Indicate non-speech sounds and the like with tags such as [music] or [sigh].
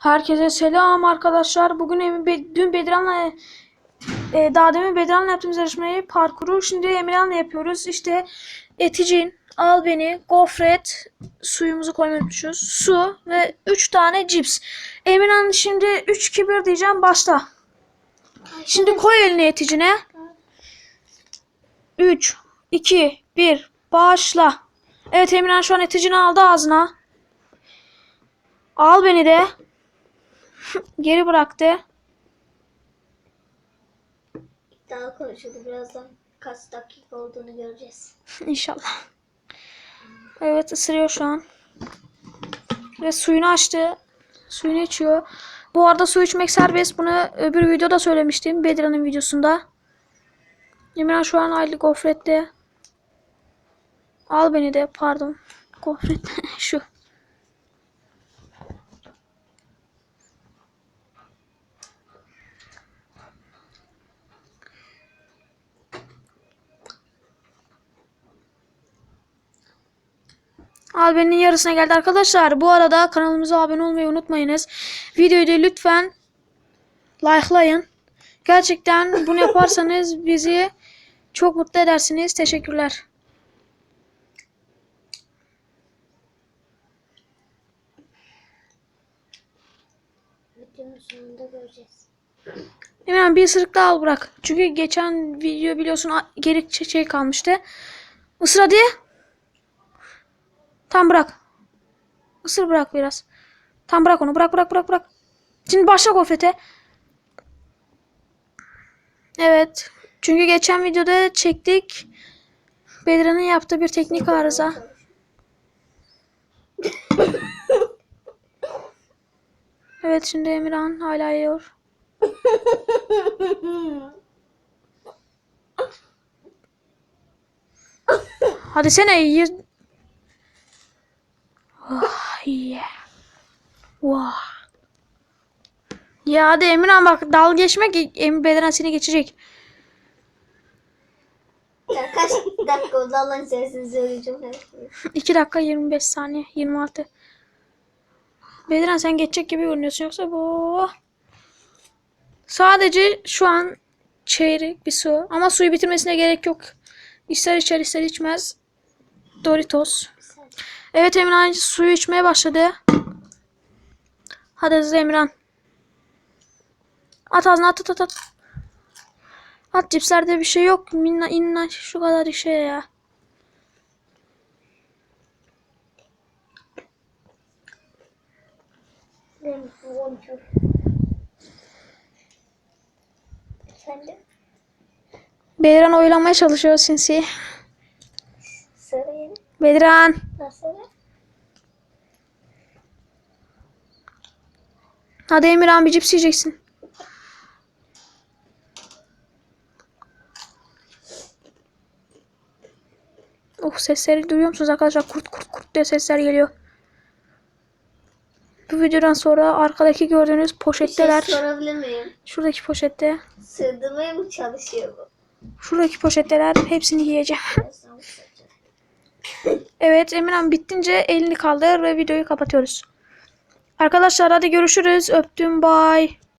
Herkese selam arkadaşlar. Bugün Emin Be- dün Bedran'la e, daha demin Bedran'la yaptığımız yarışmayı parkuru şimdi Emirhan'la yapıyoruz. İşte Eticin, Al Beni, Gofret, suyumuzu koymayı unutmuşuz. Su ve 3 tane cips. Emirhan şimdi 3 2 1 diyeceğim başla. Şimdi koy elini Eticine. 3 2 1 başla. Evet Emirhan şu an Eticini aldı ağzına. Al beni de. Geri bıraktı. Daha konuşuldu. Birazdan kaç dakika olduğunu göreceğiz. [laughs] İnşallah. Evet ısırıyor şu an. Ve suyunu açtı. Suyunu içiyor. Bu arada su içmek serbest. Bunu öbür videoda söylemiştim. Bedira'nın videosunda. Emirhan şu an aylık gofrette. Al beni de pardon. Gofret [laughs] şu. Alben'in yarısına geldi arkadaşlar. Bu arada kanalımıza abone olmayı unutmayınız. Videoyu da lütfen likelayın. Gerçekten bunu [laughs] yaparsanız bizi çok mutlu edersiniz. Teşekkürler. Videonun sonunda göreceğiz. Hemen bir ısırık daha al bırak. Çünkü geçen video biliyorsun ç- şey kalmıştı. Isır hadi. Tam bırak. Isır bırak biraz. Tam bırak onu. Bırak bırak bırak bırak. Şimdi başla gofrete. Evet. Çünkü geçen videoda çektik. Bedira'nın yaptığı bir teknik arıza. Evet şimdi Emirhan hala yiyor. Hadi sene ye. Ya hadi Emirhan bak dal geçmek Emir Bedran seni geçecek. Ya kaç dakika oldu Allah'ın sesini söyleyeceğim. şeyi. 2 dakika 25 saniye 26. Bedran sen geçecek gibi görünüyorsun yoksa bu. Sadece şu an çeyrek bir su. Ama suyu bitirmesine gerek yok. İster içer ister içmez. Doritos. Evet Emirhan suyu içmeye başladı. Hadi hızlı Emirhan. At ağzına at at at. At, at cipslerde bir şey yok. Minna inna şu kadar şey ya. Benim çok. Efendim? Beyran oylamaya çalışıyor sinsi. Sarayım. Bedran. Nasıl? Hadi Emirhan bir cips yiyeceksin. Oh sesleri duyuyor musunuz arkadaşlar? Kurt kurt kurt diye sesler geliyor. Bu videodan sonra arkadaki gördüğünüz Bir şey poşetteler. sorabilir miyim? Şuradaki poşette. Sığdırmaya mı çalışıyor bu? Şuradaki poşetteler. Hepsini yiyeceğim. Evet Emirhan bittince elini kaldır ve videoyu kapatıyoruz. Arkadaşlar hadi görüşürüz. Öptüm. Bye.